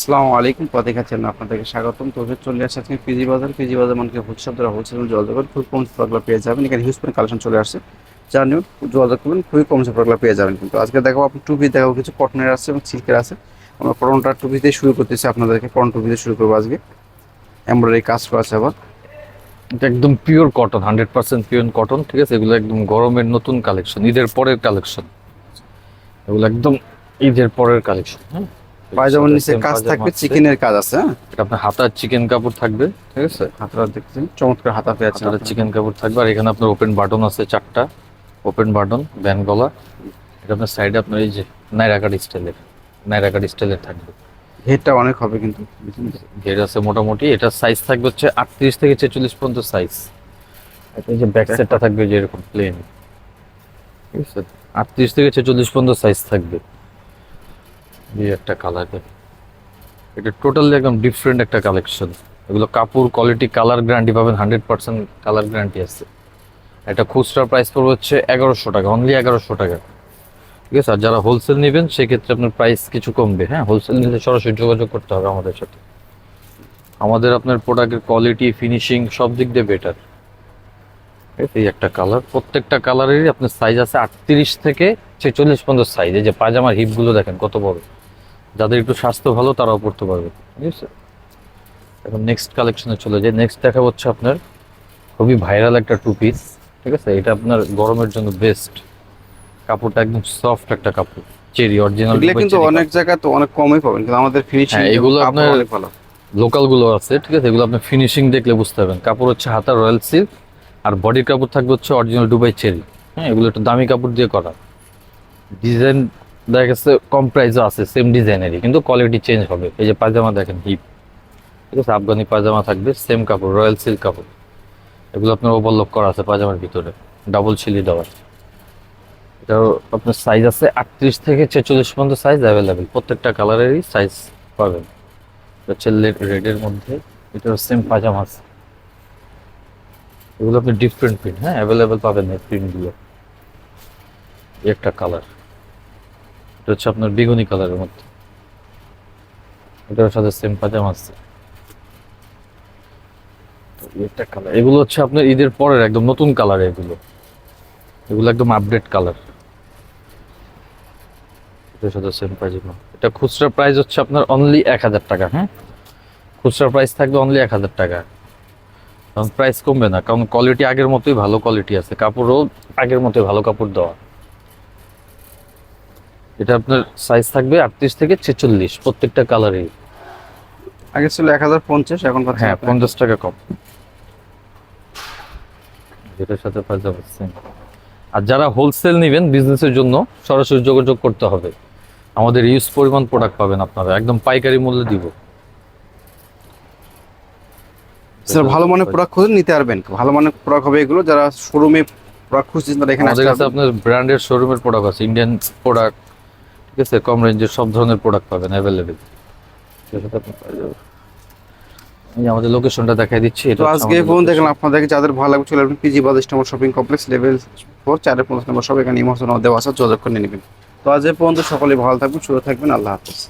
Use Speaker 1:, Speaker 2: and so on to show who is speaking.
Speaker 1: আসসালামু আলাইকুম। পথে খাচ্ছেন আপনাদেরকে স্বাগতম। তো চলে আসছে আজকে পিজি বাজার। পিজি বাজার মানে হোলসেল দ্বারা হোলসেল যোগাযোগ খুবই কম প্রোডাক্টগুলো পেয়ে যাবেন। এখানে হিউজ পরিমাণ কালেকশন চলে আসছে। যা নিয়ে যোগাযোগ করবেন। খুবই কম প্রোডাক্টগুলো পেয়ে যাবেন কিন্তু। আজকে দেখাবো আপনি টুপি। দেখাবো কিছু কটনের আছে এবং সিল্কের আছে। আমরা করোনাটা টুপি দিয়ে শুরু করতেছি। আপনাদেরকে করোন টুপি দিয়ে শুরু করব আজকে। এমব্রয়ডারি কাজ করা আছে আবার।
Speaker 2: এটা একদম pure cotton hundred percent pure cotton ঠিক আছে? এগুলো একদম গরমের নতুন কালেকশন ঈদের পরের কালেকশন এগুলো একদম ঈদের পরের কালেকশন হ্যাঁ?
Speaker 1: পায়জামার নিচে কাজ থাকবে চিকেনের কাজ আছে হ্যাঁ?
Speaker 2: এটা আপনার হাতার চিকেন কাপড় থাকবে ঠিক আছে?
Speaker 1: হাতটা দেখছেন চমৎকার হাতা পেয়ে আছে
Speaker 2: হাতার চিকেন কাপড় থাকবে আর এখানে আপনার ওপেন বাটন আছে চারটা। ওপেন বাটন ব্যান গলা এটা আপনার সাইডে আপনার এই যে নাইরাকাট স্টাইলের নাইরাকাট স্টাইলের থাকবে।
Speaker 1: হেডটা অনেক হবে কিন্তু
Speaker 2: ঘের আছে মোটামুটি এটা সাইজ থাকবে হচ্ছে আটত্রিশ থেকে ছেচল্লিশ পর্যন্ত সাইজ এই যে ব্যাক সাইডটা থাকবে যেরকম প্লেন ঠিক আছে? আটত্রিশ থেকে ছেচল্লিশ পর্যন্ত সাইজ থাকবে। এই একটা কালার এটা টোটালি একদম ডিফারেন্ট একটা কালেকশন এগুলো কাপড় কোয়ালিটি কালার গ্যারান্টি পাবেন হান্ড্রেড পার্সেন্ট কালার গ্যারান্টি আছে। এটা খুচরা প্রাইস পড়বে হচ্ছে এগারোশো টাকা অনলি এগারোশো টাকা। ঠিক আছে? আর যারা হোলসেল নেবেন, সেক্ষেত্রে আপনার প্রাইস কিছু কমবে। হ্যাঁ হোলসেল নিলে সরাসরি যোগাযোগ করতে হবে আমাদের সাথে। আমাদের আপনার প্রোডাক্টের কোয়ালিটি ফিনিশিং সব দিক দিয়ে বেটার এই একটা কালার প্রত্যেকটা কালারেরই আপনার সাইজ আছে আটত্রিশ থেকে ছেচল্লিশ পর্যন্ত সাইজ এই যে পাজামার হিপগুলো দেখেন কত বড়। যাদের একটু স্বাস্থ্য ভালো তারাও পড়তে পারবে। ঠিক আছে? এখন নেক্সট কালেকশনে চলে যায় নেক্সট দেখা হচ্ছে আপনার খুবই ভাইরাল একটা টু পিস ঠিক আছে? এটা আপনার গরমের জন্য বেস্ট কাপড়টা একদম সফট একটা কাপড় চেরি অরিজিনাল
Speaker 1: এগুলো কিন্তু অনেক জায়গায় তো অনেক কমই পাবেন কিন্তু আমাদের ফিনিশিং
Speaker 2: হ্যাঁ, এগুলো আপনার-
Speaker 1: ভালো।
Speaker 2: লোকালগুলো আছে ঠিক আছে? এগুলো আপনি ফিনিশিং দেখলে বুঝতে পারবেন। কাপড় হচ্ছে হাতা রয়্যাল সিল্ক আর বডির কাপড় থাকবে হচ্ছে অরিজিনাল দুবাই চেরি হ্যাঁ এগুলো একটু দামি কাপড় দিয়ে করা। ডিজাইন দেখা গেছে কম প্রাইসও আছে সেম ডিজাইনেরই কিন্তু কোয়ালিটি চেঞ্জ হবে। এই যে পায়জামা দেখেন হিপ ঠিক আছে, আফগানি পায়জামা থাকবে সেম কাপড় রয়্যাল সিল্ক কাপড়। এগুলো আপনার ওভারলক করা আছে পায়জামার ভিতরে ডাবল ছিলি দেওয়া এটাও আপনার সাইজ আছে আটত্রিশ থেকে ছেচল্লিশ পর্যন্ত সাইজ অ্যাভেলেবেল প্রত্যেকটা কালারেরই সাইজ পাবেন। হচ্ছে রেডের মধ্যে এটাও সেম পাজামা আছে। এগুলো আপনি ডিফারেন্ট প্রিন্ট হ্যাঁ অ্যাভেলেবেল পাবেন এই প্রিন্টগুলো একটা কালার এটা হচ্ছে আপনার বেগুনি কালারের মধ্যে। এটার সাথে সেম আছে। এগুলো হচ্ছে আপনার ঈদের পরের একদম নতুন কালার এগুলো। এগুলো একদম আপডেট কালার এটার সাথে সেম পাজামা। এটা খুচরা প্রাইস হচ্ছে আপনার অনলি এক হাজার টাকা হ্যাঁ? খুচরা প্রাইস থাকবে অনলি এক হাজার টাকা। কারণ প্রাইস কমবে না, কারণ কোয়ালিটি আগের মতোই ভালো কোয়ালিটি আছে। কাপড়ও আগের মতোই ভালো কাপড় দেওয়া। এটা আপনার সাইজ থাকবে আটত্রিশ থেকে ছেচল্লিশ প্রত্যেকটা কালারই
Speaker 1: আগে ছিল এক হাজার পঞ্চাশ এখন
Speaker 2: হ্যাঁ পঞ্চাশ টাকা কম। এটার সাথে পাঞ্জাব। আর যারা হোলসেল নেবেন বিজনেসের জন্য সরাসরি যোগাযোগ করতে হবে। আমাদের ইউজ পরিমাণ প্রোডাক্ট পাবেন আপনারা। একদম পাইকারি মূল্যে দিব।
Speaker 1: স্যার ভালো মানের প্রোডাক্ট খুঁজে নিতে পারবেন। ভালো মানের প্রোডাক্ট হবে এগুলো। যারা শোরুমে প্রোডাক্ট খুঁজছেন তারা এখানে
Speaker 2: আমাদের কাছে আপনার ব্র্যান্ডের শোরুমের প্রোডাক্ট আছে। ইন্ডিয়ান প্রোডাক্ট আছে কম রেঞ্জের সব ধরনের প্রোডাক্ট পাবেন অ্যাভেলেবেল আমাদের লোকেশনটা দেখাই দিচ্ছি
Speaker 1: তো আজকে ফোন দেখেন আপনাদেরকে যাদের ভালো লাগবে চলে আসবেন পিজি বাজার ইস্টামল শপিং কমপ্লেক্স লেভেল ফোর চারের পঞ্চাশ নম্বর সব এখানে ইমোশন দেওয়া আছে যোগাযোগ করে নেবেন। তো আজ এ পর্যন্ত সকলে ভালো থাকবেন সুস্থ থাকবেন আল্লাহ হাফিজ।